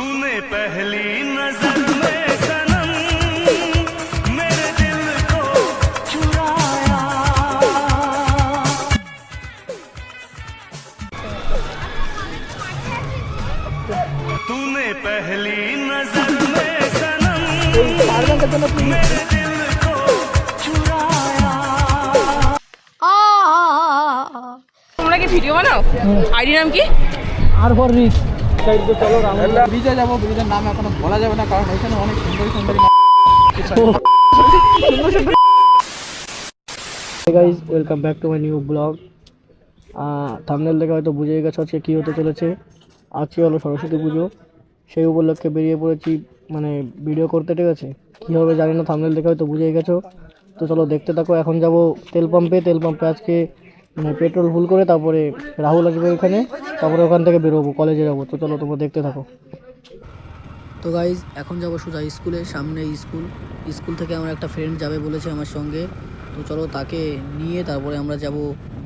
तूने पहली नजर में सनम मेरे दिल को चुराया तूने पहली नजर में सनम मेरे दिल को चुराया তোমরা কি ভিডিও বানাও আইডি নাম কি আর ফর রিচ সাইড তো চলো ব্রিজে যাব ব্রিজের নাম এখনও বলা যাবে না কারণ ওইখানে অনেক সুন্দর সুন্দর guys welcome back to my new vlog thumbnail দেখে হয়তো বুঝেই গেছো আজকে কী হতে চলেছে। আজকে হলো সরস্বতী পুজো। সেই উপলক্ষে বেরিয়ে পড়েছি মানে ভিডিও করতে ঠিক আছে? কী হবে জানি না থামনেল দেখে হয়তো বুঝেই গেছো। তো চলো দেখতে থাকো এখন যাব তেল পাম্পে তেল পাম্পে আজকে মানে পেট্রোল ফুল করে তারপরে রাহুল আসবে ওখানে তারপরে ওখান থেকে বেরোবো, কলেজে যাব। তো চলো তোমরা দেখতে থাকো। তো গাইজ এখন যাব সোজা স্কুলে সামনে স্কুল স্কুল থেকে আমার একটা ফ্রেন্ড যাবে বলেছে আমার সঙ্গে। তো চলো তাকে নিয়ে তারপরে আমরা যাব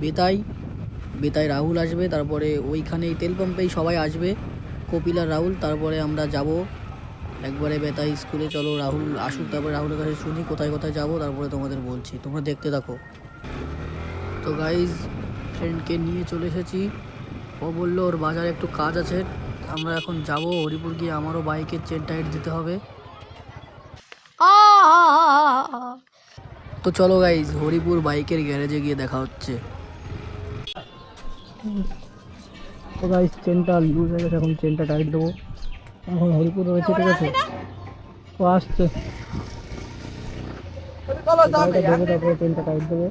বেতাই। বেতাই রাহুল আসবে, তারপরে ওইখানেই তেল পাম্পেই সবাই আসবে, কপিল আর রাহুল। তারপরে আমরা যাব একবারে বেতাই স্কুলে চলো রাহুল আসুক, তারপরে রাহুলের কাছে শুনি কোথায় কোথায় যাব, তারপরে তোমাদের বলছি। তোমরা দেখতে থাকো। তো গাইজ ফ্রেন্ডকে নিয়ে চলে এসেছি। ও বলল ওর বাজারে একটু কাজ আছে। আমরা এখন যাব হরিপুর গিয়ে আমারও বাইকের চেন টাইট দিতে হবে। তো চলো গাইজ হরিপুর বাইকের গ্যারেজে গিয়ে দেখা হচ্ছে। তো গাইজ চেনটা লুজ হয়ে গেছে এখন চেনটা টাইট দেবো। এখন হরিপুর রয়েছে ঠিক আছে? তো আসছে। চেনটা টাইট দেবে।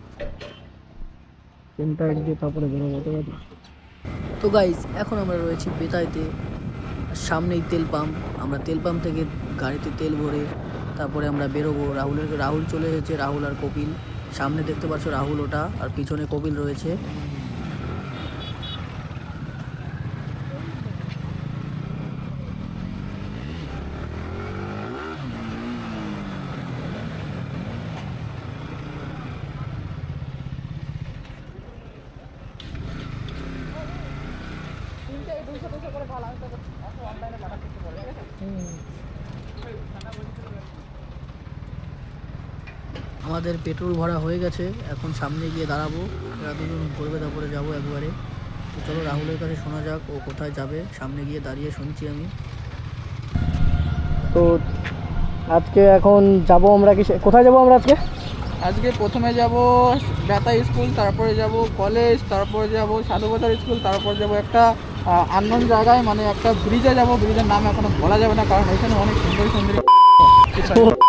দিয়ে তারপরে বেরোবো তো তো গাইজ এখন আমরা রয়েছি বেতাইতে সামনেই তেল পাম্প। আমরা তেল পাম্প থেকে গাড়িতে তেল ভরে তারপরে আমরা বেরোবো রাহুলের, রাহুল চলে এসেছে, রাহুল আর কপিল। সামনে দেখতে পাচ্ছ রাহুল ওটা, আর পিছনে কপিল রয়েছে। আমাদের পেট্রোল ভরা হয়ে গেছে এখন সামনে গিয়ে দাঁড়াবো। এরা দুজন ভরবে তারপরে যাব একবারে। তো চলো রাহুলের কাছে শোনা যাক ও কোথায় যাবে। সামনে গিয়ে দাঁড়িয়ে শুনছি আমি। তো আজকে এখন যাব আমরা কি কোথায় যাব আমরা আজকে? আজকে প্রথমে যাব বেতা স্কুল তারপরে যাব কলেজ তারপরে যাব সাধুবাজার স্কুল তারপরে যাব একটা আননোন জায়গায় মানে একটা ব্রিজে যাব। ব্রিজের নাম এখনও বলা যাবে না কারণ এখানে অনেক সুন্দর সুন্দর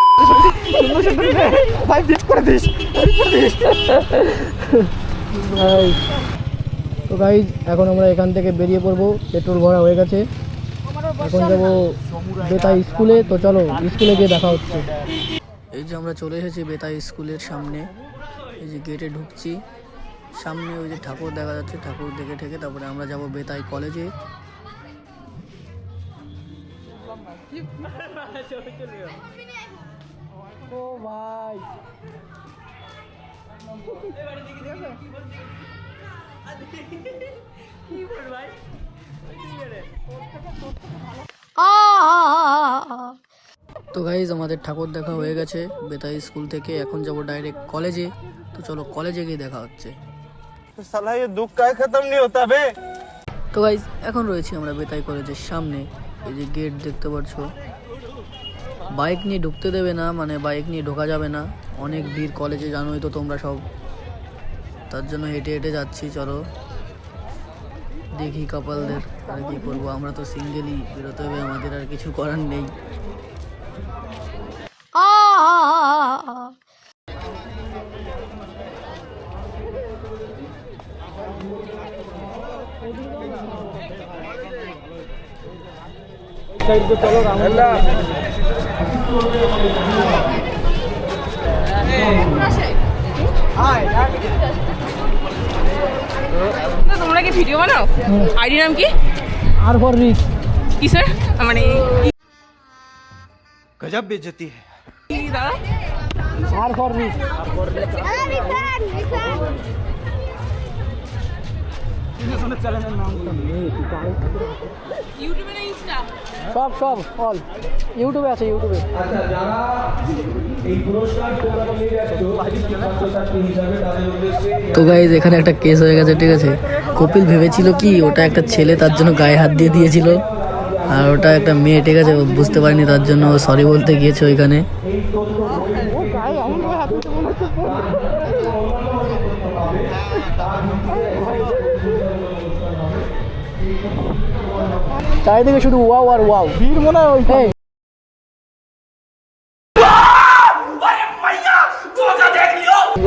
তো গাইজ এখন আমরা এখান থেকে বেরিয়ে পড়ব। পেট্রোল ভরা হয়ে গেছে। এখন যাব বেতাই স্কুলে। তো চলো, স্কুলে গিয়ে দেখা হচ্ছে। এই যে আমরা চলে এসেছি বেতাই স্কুলের সামনে। এই যে গেটে ঢুকছি। সামনে ওই যে ঠাকুর দেখা যাচ্ছে। ঠাকুর দেখে ঠেকে তারপরে আমরা যাব বেতাই কলেজে ও ভাই তো গাইজ আমাদের ঠাকুর দেখা হয়ে গেছে বেতাই স্কুল থেকে এখন যাব ডাইরেক্ট কলেজে তো চলো কলেজে গিয়ে দেখা হচ্ছে साला ये दुख का खत्म नहीं होता बे তো গাইজ এখন রয়েছি আমরা বেতাই কলেজের সামনে এই যে গেট দেখতে পাচ্ছ বাইক নিয়ে ঢুকতে দেবে না মানে বাইক নিয়ে ঢোকা যাবে না। অনেক ভিড় কলেজে জানোই তো তোমরা সব। তার জন্য হেঁটে হেঁটে যাচ্ছি, চলো। দেখি কপালদের আর কি করব। আমরা তো সিঙ্গেলই বেরোতে হবে, আমাদের আর কিছু করার নেই। সাইড তো তোমরা কি ভিডিও বানাও আইডি নাম কি আর ফর রিক কি স্যার মানে গজব বেজতি হ্যাঁ আর ফর রিক আর ফর রিক সব সব অল ইউটিউবে আছে ইউটিউবে আচ্ছা যারা এই পুরস্কার তোমরা পেয়ে যাচ্ছ ছাত্রছাত্রী হিসাবে তাদের উদ্দেশ্যে তো গাইজ এখানে একটা কেস হয়ে গেছে ঠিক আছে? কপিল ভেবেছিল কি ওটা একটা ছেলে তার জন্য গায়ে হাত দিয়ে দিয়েছিল আর ওটা একটা মেয়ে ঠিক আছে? বুঝতে পারিনি তার জন্য সরি বলতে গিয়েছে ওইখানে। চারিদিকে শুধু ওয়াও আর ওয়াও। ভিড় মনে হয় ওইখানে।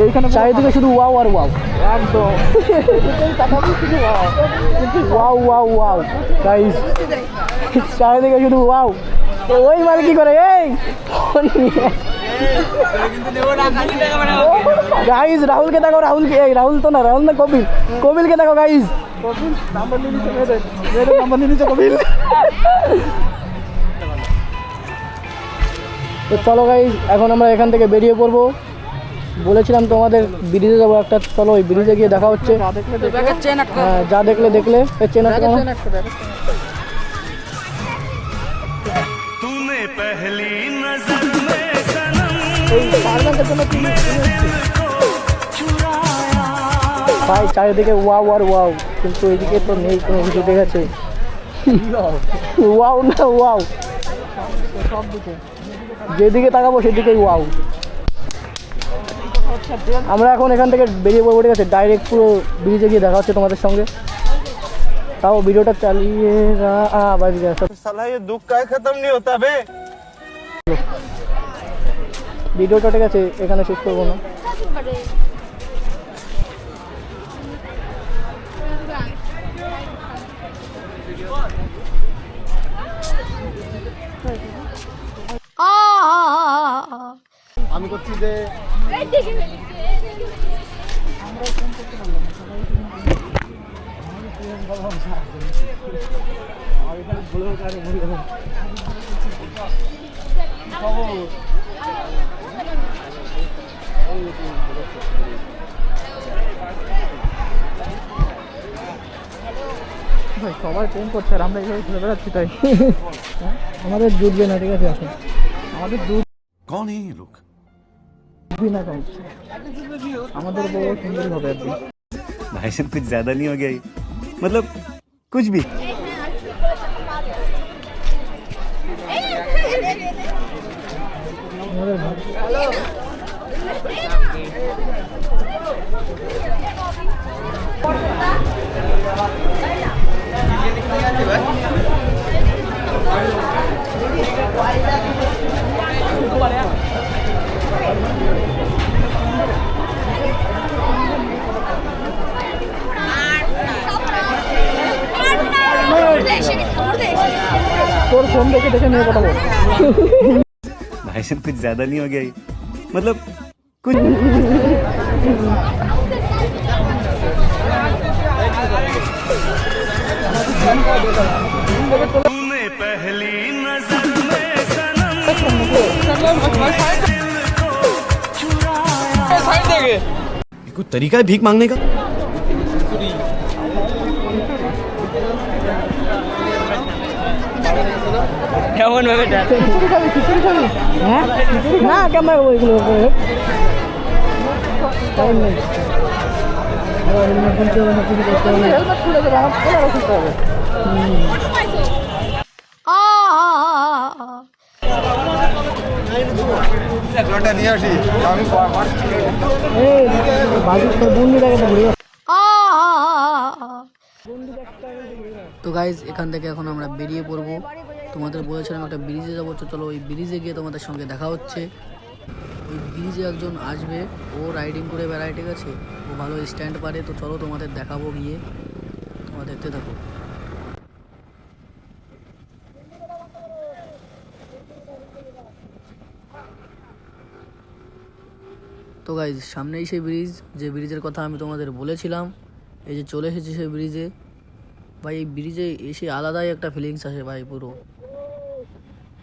এইখানে চারিদিকে শুধু ওয়াও আর ওয়াও। একদম। Wow wow wow. গাইস চারিদিকে শুধু ওয়াও। তো ওই মানে কি করে এই? গাইস রাহুলকে দেখো রাহুলকে এই রাহুল তো না রাহুল না কপিল? কপিলকে দেখো গাইস নাম্বার নিয়ে নিচ্ছে মেয়েদের মেয়েদের নাম্বার নিয়ে নিচ্ছে কবিল তো চলো গাইস এখন আমরা এখান থেকে বেরিয়ে পড়ব। বলেছিলাম তোমাদের ব্রিজে যাব একটা চলো ওই ব্রিজে গিয়ে দেখা হচ্ছে। হ্যাঁ, যা দেখলে দেখলে চেনা পাওয়ার ব্যাংকের জন্য কি ভাই চারিদিকে ওয়াও আর ওয়াও কিন্তু এদিকে তো নেই কোনো কিছু আছে ওয়াও না ওয়াও। সব দিকে যেদিকে তাকাবো সেদিকেই ওয়াও। আমরা এখন এখান থেকে বেরিয়ে পড়ব ঠিক আছে? ডাইরেক্ট পুরো ব্রিজে গিয়ে দেখা হচ্ছে তোমাদের সঙ্গে। তাও ভিডিওটা চালিয়ে রা- আ, বাজ গেছে साला ये दुख का खत्म नहीं होता बे ভিডিওটা ঠিক আছে এখানে শেষ করবো না আমি করছি যে ভাই সবাই কম করছে আর আমরা এইভাবে ঘুরে বেড়াচ্ছি তাই। আমাদের জুটবে না ঠিক আছে? এখন আমাদের দুধ কোন এই লোক আমাদের বউ সুন্দর হবে একদিন ভাই সব কিছু জ্যাদা নিয়ে গেছে मतलब कुछ भी। তোর और फ़ोन देखे देखे पता भाई सिर्फ़ कुछ ज़्यादा नहीं हो गया मतलब कुछ तूने पहली नज़र में सनम तरीका है भीख मांगने का? খুলে দেবে আমার খোলা রাখতে হবে এই বাজু তোর বন্ধু দেখে তো ঘুরে তো গাইজ এখান থেকে এখন আমরা বেরিয়ে পড়ব। তোমাদের বলেছিলাম একটা ব্রিজে যাব, তো চলো ওই ব্রিজে গিয়ে তোমাদের সঙ্গে দেখা হচ্ছে। ওই ব্রিজে একজন আসবে, ও রাইডিং করে বেড়ায়, ঠিক আছে? ও ভালো স্ট্যান্ড পারে, তো চলো তোমাদের দেখাবো গিয়ে। তোমরা দেখতে থাকো। তো গাইজ সামনেই সেই ব্রিজ, যে ব্রিজের কথা আমি তোমাদের বলেছিলাম, এই যে চলে এসেছি সেই ব্রিজে। ভাই, এই ব্রিজে এসে আলাদাই একটা ফিলিংস আসে ভাই, পুরো।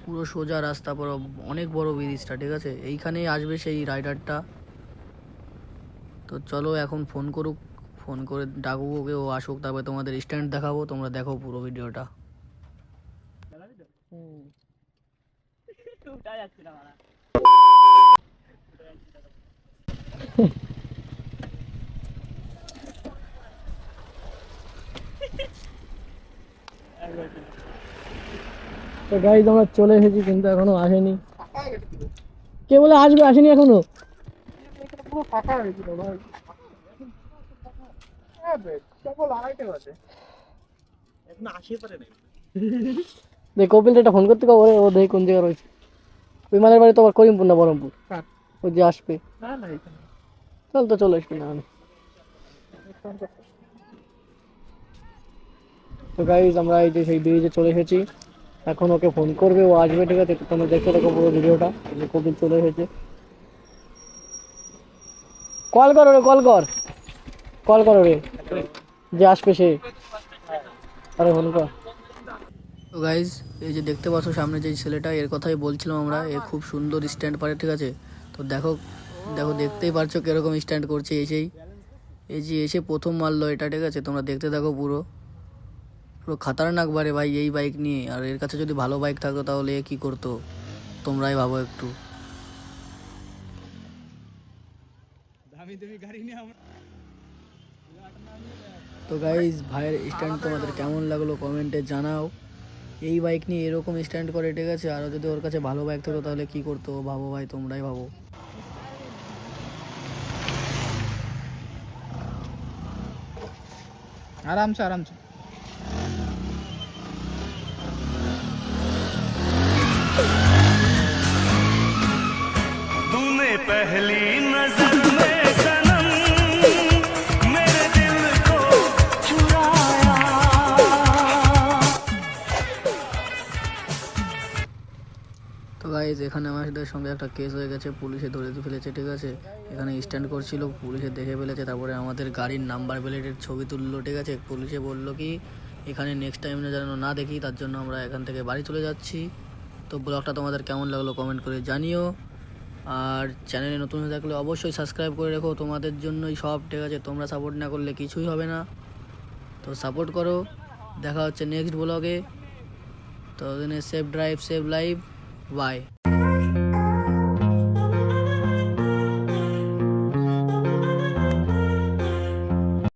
পুরো সোজা রাস্তা, পুরো অনেক বড় ব্রিজটা, ঠিক আছে? এইখানেই আসবে সেই রাইডারটা। তো চলো এখন ফোন করুক, ফোন করে ডাকবো ওকে, ও আসুক, তারপরে তোমাদের স্ট্যান্ড দেখাবো, তোমরা দেখো পুরো ভিডিওটা। তো গাড়ি আমরা চলে এসেছি কিন্তু এখনও আসেনি। কে বলে আসবে? আসেনি এখনও? হ্যাঁ দেখ কপিল একটা ফোন করতে কবে ও দেখি কোন জায়গায় রয়েছে। বিমানের বাড়ি তো আবার করিমপুর না বহরমপুর? কার? ও যে আসবে। চল তো চলে আসবি না তো গাইজ আমরা এই যে সেই ব্রিজে চলে এসেছি। এখন ওকে ফোন করবে, ও আসবে, ঠিক আছে? তোমরা দেখতে থাকো পুরো ভিডিওটা কপিল চলে এসেছে। কল কর রে কল কর। কল কর রে। যে আসবে সে। আরে ফোন কর। তো গাইজ এই যে দেখতে পাচ্ছ সামনে যে ছেলেটা, এর কথাই বলছিলাম আমরা, এ খুব সুন্দর স্ট্যান্ড পারে, ঠিক আছে? তো দেখো দেখো, দেখতেই পারছ কীরকম স্ট্যান্ড করছে এসেই এই যে এসে প্রথম মারলো এটা, ঠিক আছে? তোমরা দেখতে থাকো পুরো। পুরো খাতারনাক বারে ভাই এই বাইক নিয়ে। আর এর কাছে যদি ভালো বাইক থাকতো তাহলে এ কী করতো? তোমরাই ভাবো একটু। তো গাইজ ভাইয়ের স্ট্যান্ড তোমাদের কেমন লাগল কমেন্টে জানাও। এই বাইক নিয়ে এরকম স্ট্যান্ড করে ঠিক আছে? আরও যদি ওর কাছে ভালো বাইক থাকতো তাহলে কি করতো? ভাবো ভাই তোমরাই ভাবো। আরামসে আরামসে। पहली नजर में सनम मेरे दिल को चुराया তো গাইজ এখানে আমাদের সঙ্গে একটা কেস হয়ে গেছে পুলিশে ধরে ফেলেছে ঠিক আছে এখানে স্ট্যান্ড করছিল পুলিশে দেখে ফেলেছে তারপরে আমাদের গাড়ির নাম্বার প্লেটের ছবি তুললো ঠিক আছে পুলিশে বললো কি এখানে নেক্সট টাইম যেন না দেখি তার জন্য আমরা এখান থেকে বাড়ি চলে যাচ্ছি তো ব্লগটা তোমাদের কেমন লাগলো কমেন্ট করে জানিও আর চ্যানেলে নতুন হয়ে থাকলে অবশ্যই সাবস্ক্রাইব করে রেখো। তোমাদের জন্যই সব, ঠিক আছে? তোমরা সাপোর্ট না করলে কিছুই হবে না। তো সাপোর্ট করো। দেখা হচ্ছে নেক্সট ব্লগে তো safe drive save life bye